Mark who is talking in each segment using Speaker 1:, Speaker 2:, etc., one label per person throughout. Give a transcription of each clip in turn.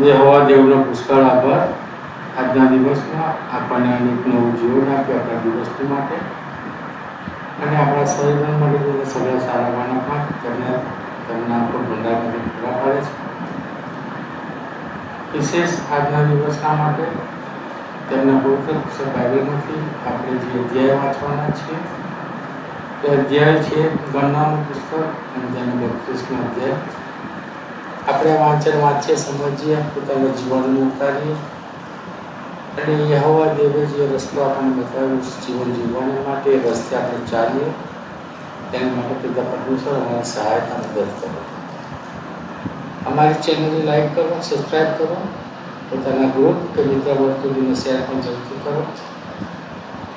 Speaker 1: દેવવા દેવનો પુષ્કળ આભાર આજના દિવસમાં આપણને અનેક નવું જીવન આપ્યું આપણા દિવસ માટે. અને આપણા શરીર માટે તમને સગા સારા માનવ પણ તેમને તેમના આપણો ભંડારમાંથી પૂરા પાડે છે. વિશેષ આજના દિવસના માટે? તેમના પવિત્ર પુસ્તક બાઇબલમાંથી આપણે જે અધ્યાય વાંચવાના છીએ. તે અધ્યાય છે ગણનાનું પુસ્તક અને તેનો બત્રીસનો અધ્યાય. આપણે વાંચન વાંચીએ, સમજીએ પોતાના જીવનનું ઉતારીએ. અને યહોવા દેવે જે રસ્તો આપણને બતાવ્યો જીવન જીવવાને માટે રસ્તે આપણે ચાલીએ. તેના માટે પિતા પરમેશ્વર અમારી સહાયતા મદદ કરો. અમારી ચેનલને લાઈક કરો સબસ્ક્રાઈબ કરો. પોતાના ગ્રુપ કે મિત્ર વર્તુળીને શેર પણ જરૂરથી કરો.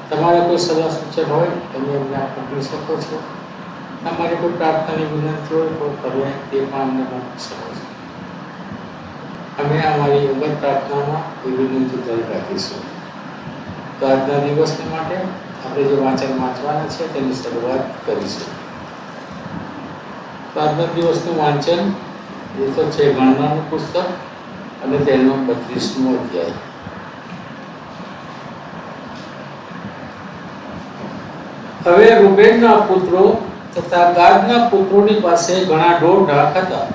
Speaker 1: તમારે કોઈ સલાહ સૂચન હોય, તમે અમને આપ શકો છો. તમારી કોઈ પ્રાર્થનાની વિનંતી હોય તો તમે તે પણ અમને મોકલી શકો અમે અમારી અગર પ્રાર્થનામાં એ વિનંતી કરી રાખીશું. તો આજના દિવસને માટે આપણે જે વાંચન વાંચવાના છે તેની શરૂઆત કરીશું. આજના દિવસનું વાંચન એ તો છે ગણનાનું પુસ્તક અને તેનો બત્રીસમો અધ્યાય. હવે રૂબેનના પુત્રો તથા ગાદના પુત્રોની પાસે ઘણા ઢોર ઢાક હતા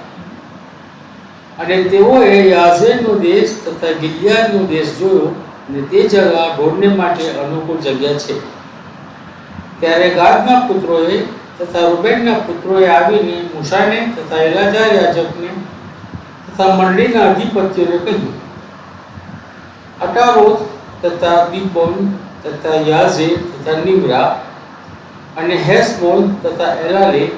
Speaker 1: અને તેઓએ યાઝેરનો દેશ તથા ગિલિયાદનો દેશ જોયો અને તે જગા ઢોરને માટે અનુકૂળ જગ્યા છે. ત્યારે ગાદના પુત્રોએ તથા રૂબેનના પુત્રોએ આવીને મૂસાને તથા એલાજાર યાજકને તથા મંડળીના અધિપત્યોને કહ્યું, અટારોથ તથા દીપોન તથા યાઝે તથા નિમરા અને હેસબોન તથા એલાલી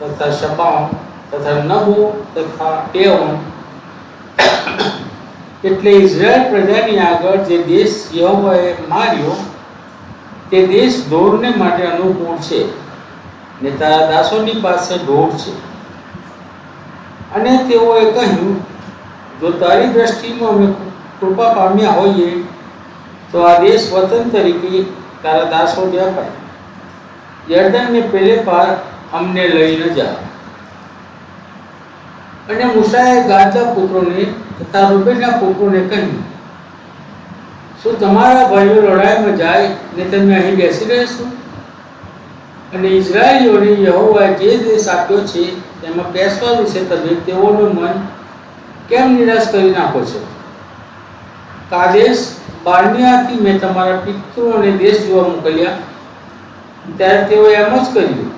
Speaker 1: તથા શબાઉન તથા નબો તથા ટેઓન એટલે ઇઝરાયલ પ્રજાની આગળ જે દેશ યહોવાએ માર્યો, તે દેશ ઢોરને માટે અનુકૂળ છે ને તારા દાસોની પાસે ઢોર છે. અને તેઓએ કહ્યું, જો તારી દ્રષ્ટિમાં અમે કૃપા પામ્યા હોઈએ, તો આ દેશ વતન તરીકે તારા દાસોને અપાય. યર્દનને પેલે પાર અમને લઈને જા. અને મૂસાએ ગાદના પુત્રોને તથા રૂબેનના પુત્રોને કહ્યું, શું તમારા ભાઈઓ લડાઈમાં જાય ને તમે અહીં બેસી રહેશો અને ઇઝરાયલીઓને યહોવાએ જે દેશ આપ્યો છે, તેમાં બેસવા વિશે તમે તેઓનું મન કેમ નિરાશ કરી નાખો છો? કાદેશ, બારનિયાથી મેં તમારા પિતૃઓને દેશ જોવા મોકલ્યા ત્યારે તેઓએ એમ જ કર્યું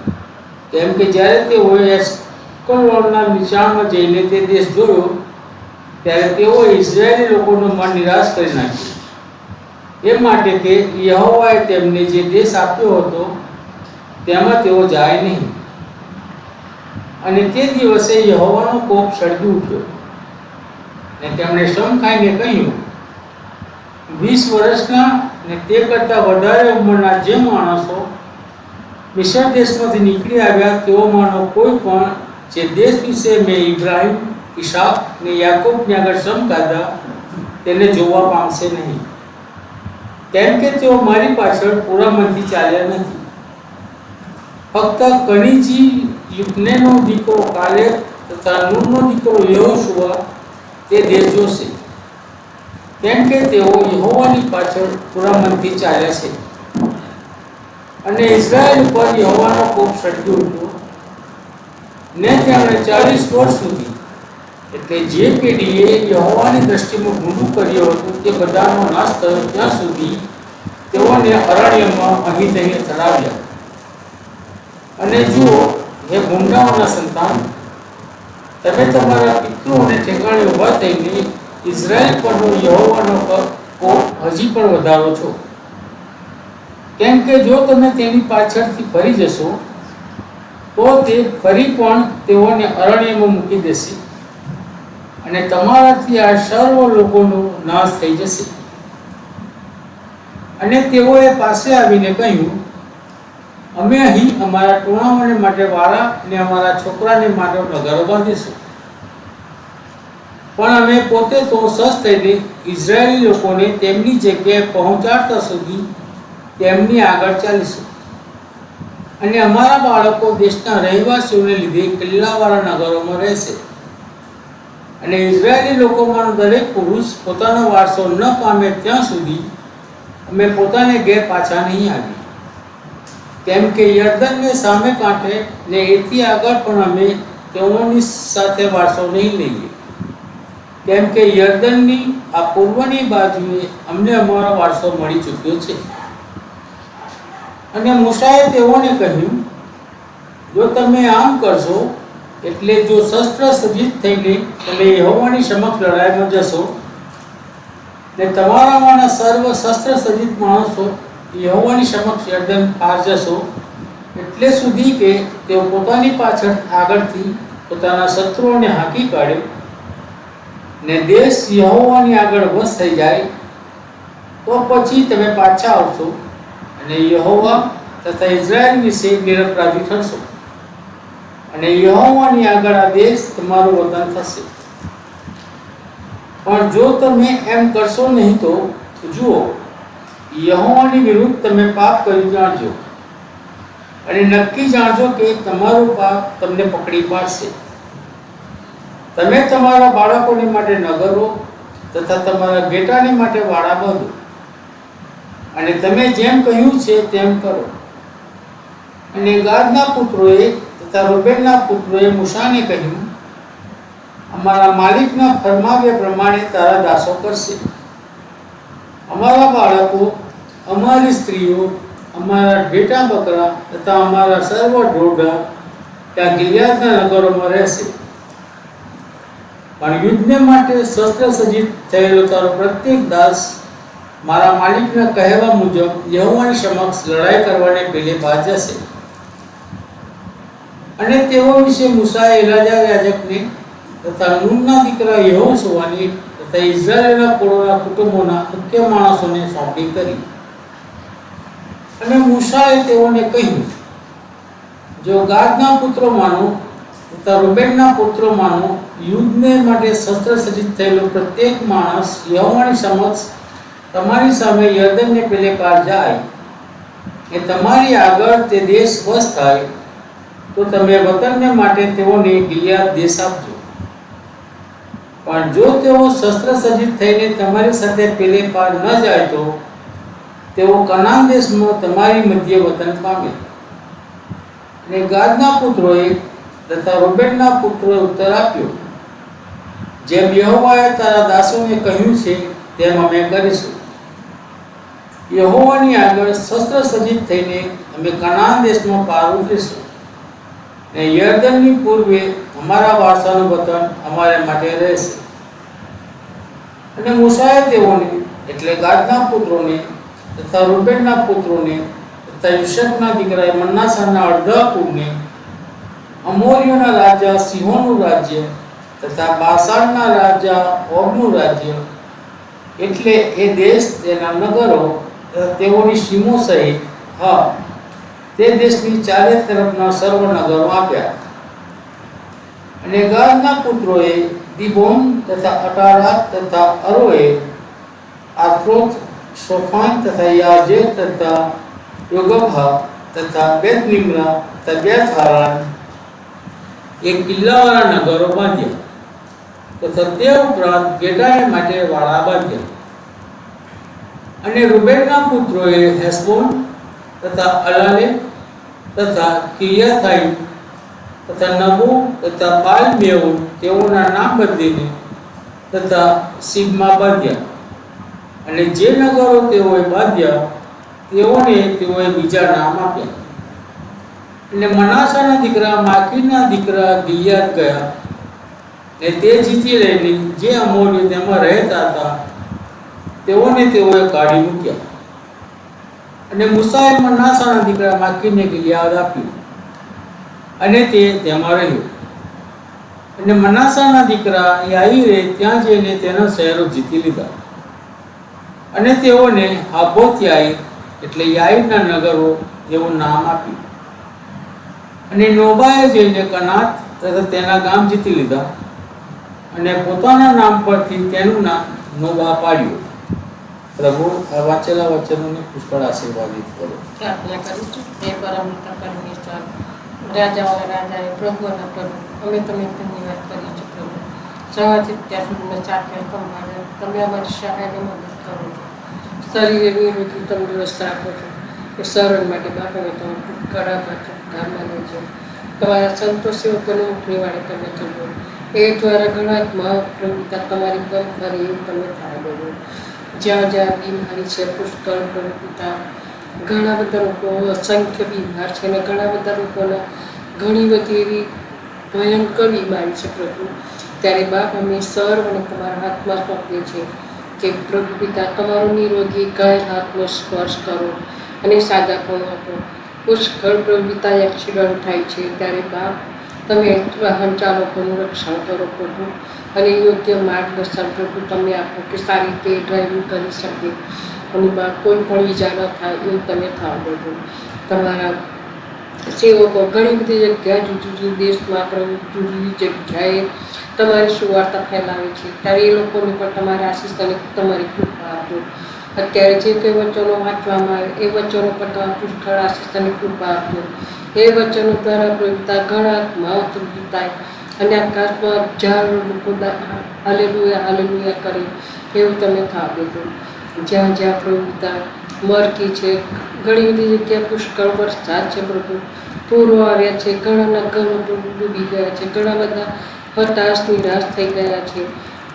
Speaker 1: કેમ કે જ્યારે તેઓએ એસ્કોલોનના નિશાનમાં જઈને તે દેશ જોયો, ત્યારે તેઓએ ઇઝરાયેલી લોકોનું મન નિરાશ કરી નાખ્યું. એ માટે કે યહોવાએ તેમને જે દેશ આપ્યો હતો, તેમાં તેઓ જાય નહીં. અને તે દિવસે યહોવાનો કોપ સળગી ઉઠ્યો. અને તેમણે શ્રમ ખાઈને કહ્યું, વીસ વર્ષના ને તે કરતાં વધારે ઉંમરના જે માણસો મિસર દેશમાંથી નીકળી આવ્યા તેઓમાંનો કોઈ પણ જે દેશ વિશે મેં ઇબ્રાહિમ ઈશાક ને યાકૂબને આગળ સમ કાઢા તેને જોવા પામશે નહીં કેમ કે તેઓ મારી પાછળ પૂરા મનથી ચાલ્યા નથી ફક્ત કણીજી યુપનેનો દીકરો કાલે તથા નૂરનો દીકરો યહોશુઆ તે દેશ જોશે કેમ કે તેઓ યહોવાની પાછળ પૂરા મનથી ચાલ્યા છે અને ઇઝરાયલ ઉપર યહોવાનો કોપ સળગી ઉઠ્યો ને તેમણે ચાલીસ વર્ષ સુધી, એટલે જે પેઢીએ યહોવાની દ્રષ્ટિમાં ગુંડું કર્યું હતું તે બધાનો નાશ થયો ત્યાં સુધી તેઓને અરણ્યમાં અહીં તહીં ચડાવ્યા. અને જુઓ, હે ગુંડાઓના સંતાન, તમે તમારા પિતૃઓને ઠેકાણે ઊભા થઈને ઇઝરાયલ પરનો યહોવાનો કોપ હજી પણ વધારો છો. કેમ કે જો તમે તેની પાછળથી ફરી જશો, તો તે ફરી પણ તેઓને અરણ્યમાં મૂકી દેશે. અને તમારાથી આ સર્વ લોકોનો નાશ થઈ જશે. અને તેઓએ પાસે આવીને કહ્યું, અમે અહીં અમારા ટોણાઓને માટે વાળા અને અમારા છોકરાને માટે નગરો બાંધીશું. પણ અમે પોતે તો સસ થઈને ઇઝરાયેલી લોકોને તેમની જગ્યાએ પહોંચાડતા સુધી તેમની આગળ ચાલીશું. અને અમારા બાળકો દેશના રહેવાસીઓને લીધે કિલ્લાવાળા નગરોમાં રહેશે. અને ઇઝરાયેલી લોકોમાંનો દરેક પુરુષ પોતાનો વારસો ન પામે ત્યાં સુધી અમે પોતાને ઘેર પાછા નહીં આવીએ. કેમ કે યર્દનને સામે કાંઠે ને એથી આગળ પણ અમે તેઓની સાથે વારસો નહીં લઈએ. કેમ કે યર્દનની આ પૂર્વની બાજુએ અમને અમારો વારસો મળી ચૂક્યો છે. અને મૂસાએ તેઓને કહ્યું, જો તમે આમ કરશો, એટલે જો શસ્ત્ર સજ્જિત થઈને તમે યહોવાની સમક્ષ લડાઈમાં જશો ને તમારામાંના સર્વ શસ્ત્ર સજ્જિત માણસો યહોવાની સમક્ષ યર્દન પાર જશો, એટલે સુધી કે તેઓ પોતાની પાછળ આગળથી પોતાના શત્રુઓને હાંકી કાઢે ને દેશ યહોવાની આગળ વશ થઈ જાય, તો પછી તમે પાછા આવશો અને યહોવા તથા ઇઝરાયલ વિશે નિરપરાધી ઠરશો અને યહોવાની આગળ આ દેશ તમારું વતન થશે. પણ જો તમે એમ કરશો નહીં તો જુઓ, યહોવાની વિરુદ્ધ તમે પાપ કરી જાણજો. અને નક્કી જાણજો કે તમારું પાપ તમને પકડી પાડશે. તમે તમારા બાળકોને માટે નગરો તથા તમારા બેટાને માટે વાડા બાંધો. અને તમે જેમ કહ્યું છે તેમ કરો. અને ગાદના પુત્રોએ તથા રૂબેનના પુત્રોએ મુસાને કહ્યું, અમારા માલિકના ફરમાવ્યા પ્રમાણે તારા દાસો કરશે. અમારા બાળકો, અમારી સ્ત્રીઓ, અમારા બેટા બકરા તથા અમારા સર્વ ઢોઢા ત્યાં ગિલિયાદના નગરોમાં રહેશે. પણ યુદ્ધને માટે શસ્ત્ર સજ્જિત થયેલો તારો પ્રત્યેક દાસ મારા માલિકના કહેવા મુજબ યહોવાની સમક્ષ લડાઈ કરવાને પેલે બાદ જશે. અને તેઓ વિશે મૂસાએ એલાજા યાજકને તથા નૂનના દીકરા યહોશુઆની તથા ઇઝરાયેલના કોળોના કુટુંબોના મુખ્ય માણસોને સોંપણી કરી. અને મૂસાએ તેઓને કહ્યું, જો ગાદના પુત્રોમાંનો તથા રૂબેનના પુત્રોમાંનો યુદ્ધને માટે શસ્ત્ર સજ્જિત થયેલો પ્રત્યેક માણસ યહોવાની સમક્ષ તમારી સામે યર્દનને પેલે પાર જાય, કે તમારી આગળ તે દેશ સ્વસ્થ થાય, તો તમે વતનને માટે તેઓને ગિલિયાદ દેશ આપજો. પણ જો તેઓ શસ્ત્ર સજ્જિત થઈને તમારી સાથે પેલે પાર ન જાય તો તેઓ કનાન દેશમાં તમારી મધ્ય વતન પામે. અને ગાદના પુત્રોએ તથા રોબેટના પુત્રોએ ઉત્તર આપ્યો, જેમ યહોવાએ તારા દાસોને કહ્યું છે, તેમ અમે કરીશું. યહોવાની આગળ શસ્ત્ર સજ્જિત થઈને અમે કનાન દેશમાં પાર ઉતરીશું. ને યર્દનની પૂર્વે અમારા વારસાનું વતન અમારે માટે રહેશે. અને મૂસાએ તેઓને એટલે ગાદના પુત્રોને તથા રૂબેનના પુત્રોને તથા યુસફના દીકરા મન્નાસાના અડધા કુળને અમોરીઓના રાજા સિંહોનું રાજ્ય તથા બાસાણના રાજા ઓગનું રાજ્ય એટલે એ દેશ તેના નગરો તેઓની સીમો સહિત, હા, તે દેશની ચારે તરફના સર્વ નગરો આપ્યા. અને ગાદના પુત્રોએ દિબોન તથા અટારા તથા અરોએ આક્રોત સોફાન તથા યાજે તથા યોગભા તથા બેત નિમ્રા તથા બેત હારાન એક કિલ્લાવાળા નગરો બાંધ્યા. તથા તે ઉપરાંત ગેટાને માટે વાળા બાંધ્યા. અને રૂબેનના પુત્રોએ હેસબોન તથા અલાલે તથા કિરિયાથાઈમ તથા નબો તથા મેઉન તેઓના નામ બદલીને તથા સીબમાં બાંધ્યા. અને જે નગરો તેઓએ બાંધ્યા, તેઓને તેઓએ બીજા નામ આપ્યા. અને મનાસાના દીકરા માકીના દીકરા ગિલિયાદ ગયા ને તે જીતી લઈને જે અમોરીઓ તેમાં રહેતા હતા તેઓને તેઓએ કાઢી મૂક્યા. અને મુસાએ મનાસાના દીકરા માકીને ગિલિયાદ આપ્યું. અને તે તેમાં રહ્યો. અને મનાસાના દીકરા યાહીરે ત્યાં જઈને તેના શહેરો જીતી લીધા. અને તેઓને હાબોત યાઈર એટલે યાઈના નગરો એવું નામ આપ્યું. અને નોબાએ જઈને કનાત તથા તેના ગામ જીતી લીધા. અને પોતાના નામ પરથી તેનું નામ નોબા પાડ્યું. પ્રભુ, આ વાંચેલા વચનોને પુષ્કળ આશીર્વાદિત કરો.
Speaker 2: પ્રાર્થના કરું છું. હે પરમપિતા પરમેશ્વર રાજાઓના રાજા એ પ્રભુઓના પ્રભુ, અમે તમે તેમની વાત કરી છીએ પ્રભુ. સવારથી ત્યાં સુધી સાથે સંભાળે તમે અમારી સહાયને મદદ કરો છો. શરીરે નિરોગી તંદુરસ્ત રાખો છો. એ સરળ માટે બાપાને તમે પુષ્કળ આભાર છો. લઈ જાઓ. તમારા સંતોષી સેવકોને ઉઠની વાળે તમે થજો. એ દ્વારા ઘણા જ મહાપ્રભુતા તમારી ગમ કરે એવું તમે થાય જ્યાં જ્યાં બીમારી છે, પુષ્કળ પ્રભુતા ઘણા બધા લોકો, અસંખ્ય બીમાર છે અને ઘણા બધા લોકોના ઘણી બધી એવી ભયંકર બીમારી છે પ્રભુ. ત્યારે બાપ અમે સર્વને તમારા હાથમાં સોંપીએ છીએ કે પ્રભુ પિતા, તમારો નિરોગી ગાય હાથનો સ્પર્શ કરો અને સાજાપણું આપો. પુષ્કળ પ્રભુ પિતા એક્સિડન્ટ થાય છે. ત્યારે બાપ તમે વાહન ચાલકોનું રક્ષણ કરો પ્રભુ. અને યોગ્ય માર્ગદર્શન પ્રભુ તમે આપો કે સારી રીતે ડ્રાઇવિંગ કરી શકે. અને કોઈ પણ ઈજા ન થાય એવું તમે થાવ પ્રભુ. તમારા સેવકો ઘણી બધી જગ્યાએ જુદી જુદી દેશમાં પ્રભુ, જુદી જુદી જગ્યાએ તમારી સુવાર્તા ફેલાવે છે. ત્યારે એ લોકોને પણ તમારા આશીષ અને તમારી કૃપા આપજો અત્યારે જે કંઈ વચનો વાંચવામાં આવે, એ વચનો પર તમારા પુષ્કળ આશીષ કૃપા આપજો. એ વચનો દ્વારા પ્રયોગતા ઘણા મહત્વ થાય. અને આકાશમાં હજારો લોકો હાલેલુયા હાલેલુયા કરે, એવું તમે થાવ દેજો. જ્યાં જ્યાં પ્રભુતા મરકી છે, ઘણી બધી જગ્યાએ પુષ્કળ વરસાદ છે પ્રભુ પૂરો આવ્યા છે, ઘણાના ઘરો ડૂબી ગયા છે, ઘણા બધા હતાશ, નિરાશ થઈ ગયા છે.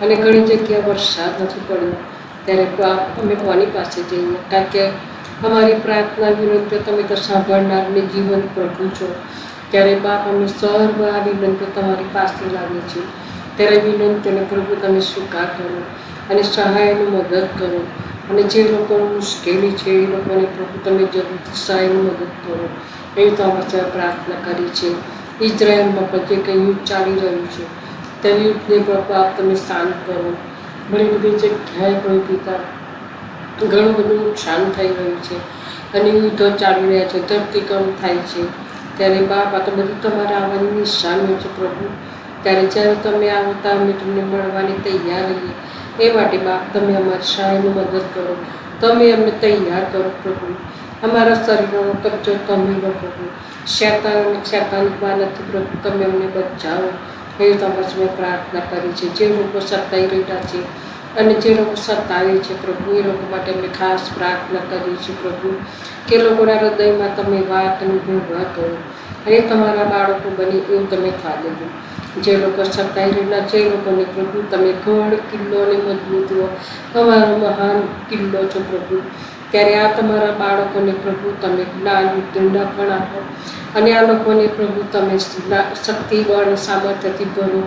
Speaker 2: અને ઘણી જગ્યાએ વરસાદ નથી પડ્યો. ત્યારે અમે કોની પાસે જઈએ? કારણ કે અમારી પ્રાર્થના વિનંતીઓ તમે તો સાંભળનારને જીવન પ્રભુ છો. ત્યારે બાપ અમે સર્વ આ વિનંતીઓ તમારી પાસે લાવીએ છીએ. ત્યારે વિનંતીઓને પ્રભુ તમે સ્વીકાર કરો અને સહાયની મદદ કરો. અને જે લોકોને મુશ્કેલી છે એ લોકોને પ્રભુ તમે જરૂરથી સહાયની મદદ કરો. એવી તો અમે પ્રાર્થના કરી છે. ઇઝરાયલમાં પણ જે કંઈ યુદ્ધ ચાલી રહ્યું છે, તે યુદ્ધને પ્રભુ આપ તમે શાંત કરો. ઘણી બધી જગ્યાએ કોઈ પિતા ઘણું બધું નુકસાન થઈ રહ્યું છે. અને યુદ્ધો ચાલી રહ્યા છે ધરતીકંપ થાય છે. ત્યારે બાપ, આ તો બધું તમારા આવવાની નિશાનીઓ છે પ્રભુ. ત્યારે જ્યારે તમે આવતા અમે તમને મળવાની તૈયાર રહીએ એ માટે બાપ, તમે અમારી સહાયની મદદ કરો. તમે અમને તૈયાર કરો પ્રભુ. અમારા શરીરનો કબજો તમે લો પ્રભુ. શેતાન અને શેતાનીમાં નથી પ્રભુ. તમે અમને બચાવો. એ તમસ મેં પ્રાર્થના કરી છે. જે લોકો સતાઈ રહ્યા છે અને જે લોકો સતાવે છે પ્રભુ, એ લોકો માટે અમે ખાસ પ્રાર્થના કરી છે પ્રભુ, કે લોકોના હૃદયમાં તમે વાત અને ભેગવા કરો. અને તમારા બાળકો બને એવું તમે થવા દેજો જે લોકો સતાઈ રહેલા એ લોકોને પ્રભુ તમે ગઢ કિલ્લો અને મજબૂતીઓ અમારો મહાન કિલ્લો છો પ્રભુ. ત્યારે આ તમારા બાળકોને પ્રભુ તમે જ્ઞાન ઉત્તીર્ણ પણ આપો. અને આ લોકોને પ્રભુ તમે શક્તિ, બળ સામર્થ્યથી ભરો.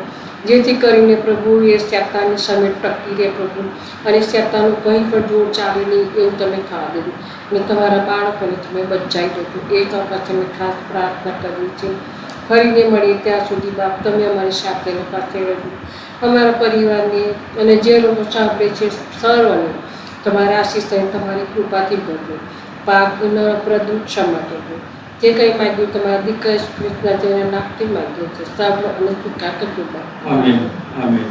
Speaker 2: જેથી કરીને પ્રભુ એ શેતાની સામે ટકી રહે પ્રભુ. અને શેતાનું કંઈ પણ જોર ચાલે નહીં એવું તમે થવા દેજો અને તમારા બાળકોને તમે બચાવી દેજો એ તો અમે ખાસ પ્રાર્થના કરી છે ફરીને મળીએ ત્યાં સુધી બાપ, તમે અમારી સાથે પાસે રહેજો અમારા પરિવારને અને જે લોકો સાંભળે છે સર્વને તમારા આશીષ તમારી કૃપાથી ભરજો પાક ન પ્રદૂષણ કરજો જે કંઈ માગ્યું તમારા દીકરા કૃષ્ણ જેના નાખતી માગ્યું છે, સાંભળો અને ચૂકા કરજો
Speaker 1: આમેન આમેન.